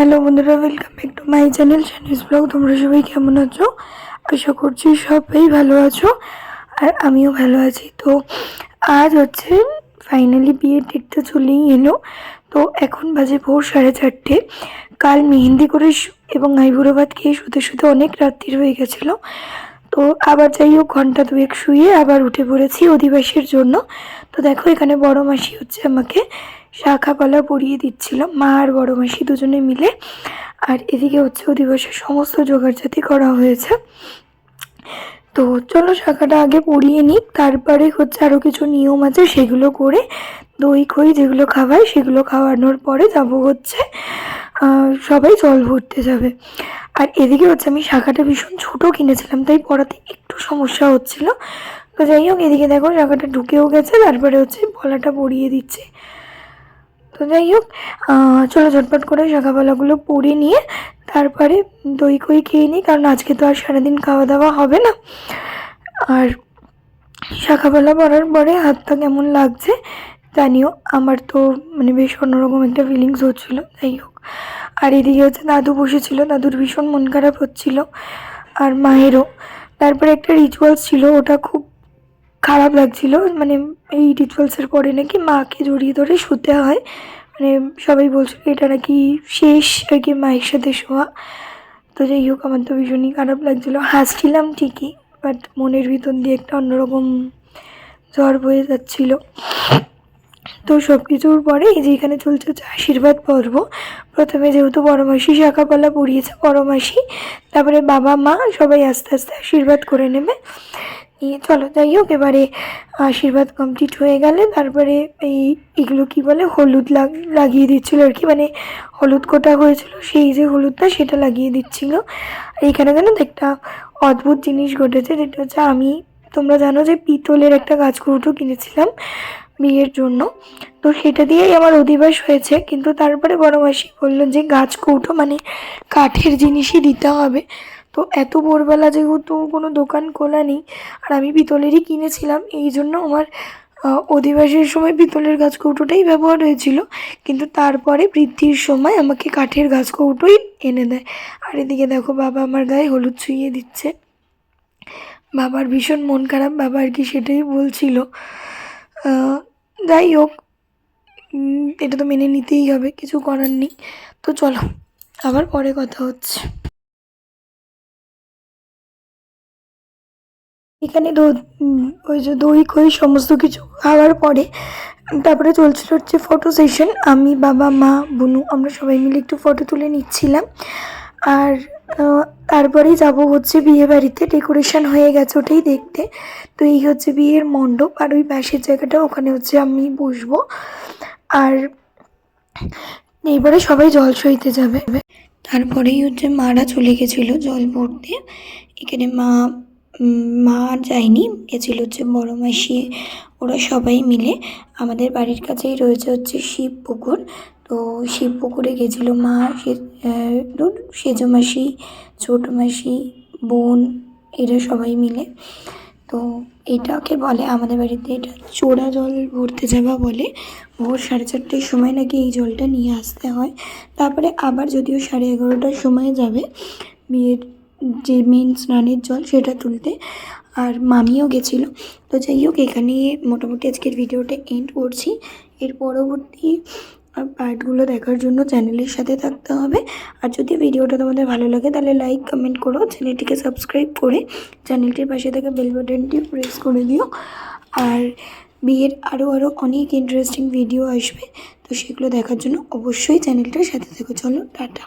Hello বন্ধুরা welcome back to my channel channels blog তোমরা সবাই কেমন আছো? আশা করছি সবাই ভালো আছো আর আমিও ভালো আছি। তো আজ হচ্ছে ফাইনালি বিয়ের ডেটটা চলেই এলো। তো এখন বাজে ভোর সাড়ে চারটে। কাল মেহেন্দি করে এবং আইবুড়ো ভাত খেয়ে শুতে শুতে অনেক রাত্রির হয়ে গেছিল। তো আবার যাই হোক, ঘণ্টা দুয়েক শুয়ে আবার উঠে পড়েছি অধিবাসীর জন্য। তো দেখো এখানে বড় মাসি হচ্ছে আমাকে। শাখা কলা পরিয়ে দিচ্ছিল। মা আর বড় মাসি দুজনে মিলে। আর এদিকে হচ্ছে অধিবাসের সমস্ত জোগাড়জাতি করা হয়েছে। তো চলো শাখাটা আগে পরিয়ে নিই। তারপরে হচ্ছে আরও কিছু নিয়ম আছে, সেগুলো করে দই, খই যেগুলো খাওয়ায় সেগুলো খাওয়ানোর পরে যাব হচ্ছে সবাই জল ভরতে যাবে। আর এদিকে হচ্ছে আমি শাখাটা ভীষণ ছোট কিনেছিলাম, তাই পড়াতে একটু সমস্যা হচ্ছিল। তো যাই হোক, এদিকে দেখো শাখাটা ঢুকেও গেছে, তারপরে হচ্ছে বলাটা পরিয়ে দিচ্ছে। তো যাই হোক চলো ঝটপট করে শাখাপালাগুলো পরে নিয়ে তারপরে দই কই খেয়ে নিই, কারণ আজকে তো আর সারাদিন খাওয়া দাওয়া হবে না। আর শাখাপালা পরার পরে হাতটা কেমন লাগছে জানিও, আমার তো মানে বেশ অন্যরকম একটা ফিলিংস হচ্ছিল, যাই হোক। আর এদিকে হচ্ছে দাদু বসেছিল, দাদুর ভীষণ মন খারাপ হচ্ছিল, আর মায়েরও। তারপরে একটা রিচুয়ালস ছিল, ওটা খুব খারাপ লাগছিল। মানে এই রিচুয়ালসের পরে নাকি মাকে জড়িয়ে ধরে শুতে হয়। মানে সবাই বলছিল এটা নাকি শেষ আর কি মায়ের সাথে শোয়া। তো যাই হোক, আমার তো ভীষণই খারাপ লাগছিল। হাসছিলাম ঠিকই বাট মনের ভিতর দিয়ে একটা অন্যরকম জ্বর বয়ে যাচ্ছিল। তো সব কিছুর পরে এই যে এখানে চলছে হচ্ছে আশীর্বাদ পর্ব। প্রথমে যেহেতু বড় মাসি শাখাপালা পড়িয়েছে বড় মাসি তারপরে বাবা, মা সবাই আস্তে আস্তে আশীর্বাদ করে নেবে। নিয়ে, চলো যাই হোক, এবারে আশীর্বাদ কমপ্লিট হয়ে গেলে তারপরে এই এগুলো কি বলে, হলুদ লাগ, লাগিয়ে দিচ্ছিল আর কি মানে হলুদ কোটা হয়েছিল, সেই যে হলুদটা সেটা লাগিয়ে দিচ্ছিল। আর এখানে যেন একটা অদ্ভুত জিনিস ঘটেছে, যেটা হচ্ছে আমি, তোমরা জানো যে পিতলের একটা গাছ কৌটো কিনেছিলাম বিয়ের জন্য। তো সেটা দিয়েই আমার অধিবাস হয়েছে, কিন্তু তারপরে বড় মাসি বলল যে গাছ কৌটো মানে কাঠের জিনিসই দিতে হবে। তো এত ভোরবেলা যেহেতু কোনো দোকান খোলা নেই, আর আমি পিতলেরই কিনেছিলাম, এই জন্য আমার অধিবাসের সময় পিতলের গাছ কৌটোটাই ব্যবহার হয়েছিল। কিন্তু তারপরে বৃদ্ধির সময় আমাকে কাঠের গাছ কৌটোই এনে দেয়। আর এদিকে দেখো বাবা আমার গায়ে হলুদ ছুঁয়ে দিচ্ছে। বাবার ভীষণ মন খারাপ, বাবা আর কি সেটাই বলছিল। যাই হোক এটা তো মেনে নিতেই হবে, কিছু করার নেই। তো চলো, আবার পরে কথা হচ্ছে। এখানে ওই যে দই কই সমস্ত কিছু খাওয়ার পরে তারপরে চলছিল হচ্ছে ফটো সেশন আমি, বাবা, মা, বুনু, আমরা সবাই মিলে একটু ফটো তুলে নিচ্ছিলাম। আর তারপরেই যাব হচ্ছে বিয়ে বাড়িতে। ডেকোরেশন হয়ে গেছে ওটাই দেখতে। তো এই হচ্ছে বিয়ের মণ্ডপ আর ওই পাশের জায়গাটা, ওখানে হচ্ছে আমি বসবো। আর এইবারে সবাই জল সইতে যাবে। তারপরেই হচ্ছে মারা চলে গেছিল জল ভরতে। এখানে মা মা যায়নি। গেছিল হচ্ছে বড় মাসি, ওরা সবাই মিলে আমাদের বাড়ির কাছেই রয়েছে হচ্ছে শিব পুকুর। তো শিব পুকুরে গেছিল মা সেজো মাসি, ছোট মাসি, বোন, এরা সবাই মিলে। তো এটাকে বলে আমাদের বাড়িতে, এটা চোরা জল ভরতে যাওয়া বলে। ভোর সাড়ে চারটের সময় নাকি এই জলটা নিয়ে আসতে হয়। তারপরে আবার যদিও সাড়ে এগারোটার সময় যাবে বিয়ের যে মেন স্নানের জল সেটা তুলতে আর মামিও গেছিল। তো যাই হোক, এখানে মোটামুটি আজকের ভিডিওটা এন্ড করছি। এর পরবর্তী পার্টগুলো দেখার জন্য চ্যানেলের সাথে থাকতে হবে। আর যদি ভিডিওটা তোমাদের ভালো লাগে, তাহলে লাইক কমেন্ট করো, চ্যানেলটিকে সাবস্ক্রাইব করে চ্যানেলটির পাশে থাকা বেল বাটনটি প্রেস করে দিও। আর বিয়ের আরও আরও অনেক ইন্টারেস্টিং ভিডিও আসবে। তো সেগুলো দেখার জন্য অবশ্যই চ্যানেলটার সাথে থেকো। চলো, টাটা।